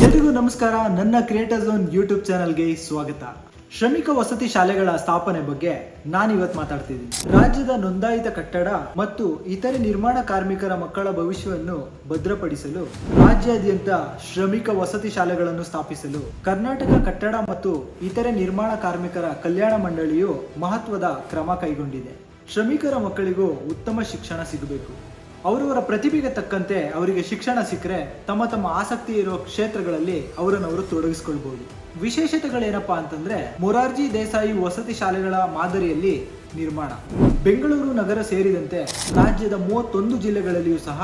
ಎಲ್ರಿಗೂ ನಮಸ್ಕಾರ. ನನ್ನ ಕ್ರಿಯೇಟರ್ ಝೋನ್ ಯೂಟ್ಯೂಬ್ ಚಾನಲ್ಗೆ ಸ್ವಾಗತ. ಶ್ರಮಿಕ ವಸತಿ ಶಾಲೆಗಳ ಸ್ಥಾಪನೆ ಬಗ್ಗೆ ನಾನಿವತ್ತು ಮಾತಾಡ್ತಿದ್ದೀನಿ. ರಾಜ್ಯದ ನೋಂದಾಯಿತ ಕಟ್ಟಡ ಮತ್ತು ಇತರೆ ನಿರ್ಮಾಣ ಕಾರ್ಮಿಕರ ಮಕ್ಕಳ ಭವಿಷ್ಯವನ್ನು ಭದ್ರಪಡಿಸಲು, ರಾಜ್ಯಾದ್ಯಂತ ಶ್ರಮಿಕ ವಸತಿ ಶಾಲೆಗಳನ್ನು ಸ್ಥಾಪಿಸಲು, ಕರ್ನಾಟಕ ಕಟ್ಟಡ ಮತ್ತು ಇತರೆ ನಿರ್ಮಾಣ ಕಾರ್ಮಿಕರ ಕಲ್ಯಾಣ ಮಂಡಳಿಯು ಮಹತ್ವದ ಕ್ರಮ ಕೈಗೊಂಡಿದೆ. ಶ್ರಮಿಕರ ಮಕ್ಕಳಿಗೂ ಉತ್ತಮ ಶಿಕ್ಷಣ ಸಿಗಬೇಕು. ಅವರವರ ಪ್ರತಿಭೆಗೆ ತಕ್ಕಂತೆ ಅವರಿಗೆ ಶಿಕ್ಷಣ ಸಿಕ್ಕರೆ ತಮ್ಮ ತಮ್ಮ ಆಸಕ್ತಿ ಇರೋ ಕ್ಷೇತ್ರಗಳಲ್ಲಿ ಅವರನ್ನು ಅವರು ತೊಡಗಿಸ್ಕೊಳ್ಬಹುದು. ವಿಶೇಷತೆಗಳೇನಪ್ಪಾ ಅಂತಂದ್ರೆ ಮೊರಾರ್ಜಿ ದೇಸಾಯಿ ವಸತಿ ಶಾಲೆಗಳ ಮಾದರಿಯಲ್ಲಿ ನಿರ್ಮಾಣ. ಬೆಂಗಳೂರು ನಗರ ಸೇರಿದಂತೆ ರಾಜ್ಯದ ಮೂವತ್ತೊಂದು ಜಿಲ್ಲೆಗಳಲ್ಲಿಯೂ ಸಹ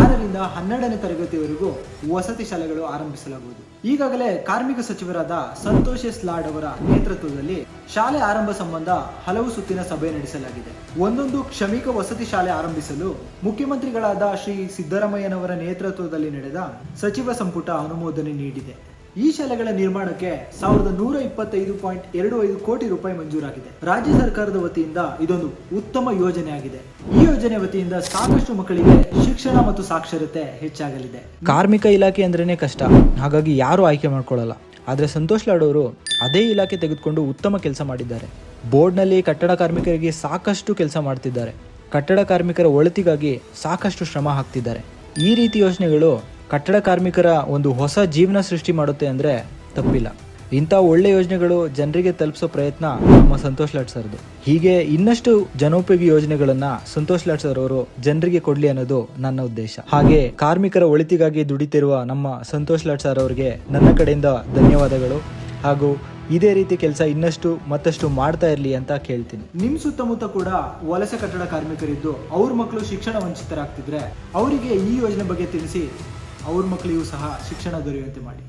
ಆರರಿಂದ ಹನ್ನೆರಡನೇ ತರಗತಿವರೆಗೂ ವಸತಿ ಶಾಲೆಗಳು ಆರಂಭಿಸಲಾಗುವುದು. ಈಗಾಗಲೇ ಕಾರ್ಮಿಕ ಸಚಿವರಾದ ಸಂತೋಷ್ ಎಸ್ ಲಾಡ್ ಅವರ ನೇತೃತ್ವದಲ್ಲಿ ಶಾಲೆ ಆರಂಭ ಸಂಬಂಧ ಹಲವು ಸುತ್ತಿನ ಸಭೆ ನಡೆಸಲಾಗಿದೆ. ಒಂದೊಂದು ಕ್ಷಮಿಕ ವಸತಿ ಶಾಲೆ ಆರಂಭಿಸಲು ಮುಖ್ಯಮಂತ್ರಿಗಳಾದ ಶ್ರೀ ಸಿದ್ದರಾಮಯ್ಯನವರ ನೇತೃತ್ವದಲ್ಲಿ ನಡೆದ ಸಚಿವ ಸಂಪುಟ ಅನುಮೋದನೆ ನೀಡಿದೆ. ಈ ಶಾಲೆಗಳ ನಿರ್ಮಾಣಕ್ಕೆ ಸಾವಿರದ ನೂರ ಇಪ್ಪತ್ತೈದು ಪಾಯಿಂಟ್ ಎರಡು ಐದು ಕೋಟಿ ರೂಪಾಯಿ ಮಂಜೂರಾಗಿದೆ. ರಾಜ್ಯ ಸರ್ಕಾರದ ವತಿಯಿಂದ ಇದೊಂದು ಉತ್ತಮ ಯೋಜನೆಯಾಗಿದೆ. ಈ ಯೋಜನೆ ವತಿಯಿಂದ ಸಾಕಷ್ಟು ಮಕ್ಕಳಿಗೆ ಶಿಕ್ಷಣ ಮತ್ತು ಸಾಕ್ಷರತೆ ಹೆಚ್ಚಾಗಲಿದೆ. ಕಾರ್ಮಿಕ ಇಲಾಖೆ ಅಂದ್ರೇನೆ ಕಷ್ಟ. ಹಾಗಾಗಿ ಯಾರು ಆಯ್ಕೆ ಮಾಡ್ಕೊಳ್ಳಲ್ಲ. ಆದರೆ ಸಂತೋಷ್ ಲಾಡೋರು ಅದೇ ಇಲಾಖೆ ತೆಗೆದುಕೊಂಡು ಉತ್ತಮ ಕೆಲಸ ಮಾಡಿದ್ದಾರೆ. ಬೋರ್ಡ್ನಲ್ಲಿ ಕಟ್ಟಡ ಕಾರ್ಮಿಕರಿಗೆ ಸಾಕಷ್ಟು ಕೆಲಸ ಮಾಡ್ತಿದ್ದಾರೆ. ಕಟ್ಟಡ ಕಾರ್ಮಿಕರ ಒಳಿತಿಗಾಗಿ ಸಾಕಷ್ಟು ಶ್ರಮ ಹಾಕ್ತಿದ್ದಾರೆ. ಈ ರೀತಿ ಯೋಜನೆಗಳು ಕಟ್ಟಡ ಕಾರ್ಮಿಕರ ಒಂದು ಹೊಸ ಜೀವನ ಸೃಷ್ಟಿ ಮಾಡುತ್ತೆ ಅಂದರೆ ತಪ್ಪಿಲ್ಲ. ಇಂಥ ಒಳ್ಳೆ ಯೋಜನೆಗಳು ಜನರಿಗೆ ತಲುಪಿಸೋ ಪ್ರಯತ್ನ ನಮ್ಮ ಸಂತೋಷ್ ಲಾಡ್ ಸರ್ದು. ಹೀಗೆ ಇನ್ನಷ್ಟು ಜನೋಪಯೋಗಿ ಯೋಜನೆಗಳನ್ನ ಸಂತೋಷ್ ಲಾಡ್ ಸರ್ ಅವರು ಜನರಿಗೆ ಕೊಡ್ಲಿ ಅನ್ನೋದು ನನ್ನ ಉದ್ದೇಶ. ಹಾಗೆ ಕಾರ್ಮಿಕರ ಒಳಿತಿಗಾಗಿ ದುಡಿತಿರುವ ನಮ್ಮ ಸಂತೋಷ್ ಲಾಡ್ ಸರ್ ಅವರಿಗೆ ನನ್ನ ಕಡೆಯಿಂದ ಧನ್ಯವಾದಗಳು. ಹಾಗೂ ಇದೇ ರೀತಿ ಕೆಲಸ ಇನ್ನಷ್ಟು ಮತ್ತಷ್ಟು ಮಾಡ್ತಾ ಇರಲಿ ಅಂತ ಕೇಳ್ತೀನಿ. ನಿಮ್ಮ ಸುತ್ತಮುತ್ತ ಕೂಡ ವಲಸೆ ಕಟ್ಟಡ ಕಾರ್ಮಿಕರಿದ್ದು ಅವ್ರ ಮಕ್ಕಳು ಶಿಕ್ಷಣ ವಂಚಿತರಾಗ್ತಿದ್ರೆ ಅವರಿಗೆ ಈ ಯೋಜನೆ ಬಗ್ಗೆ ತಿಳಿಸಿ ಅವ್ರ ಮಕ್ಕಳಿಗೂ ಸಹ ಶಿಕ್ಷಣ ದೊರೆಯುವಂತೆ ಮಾಡಿ.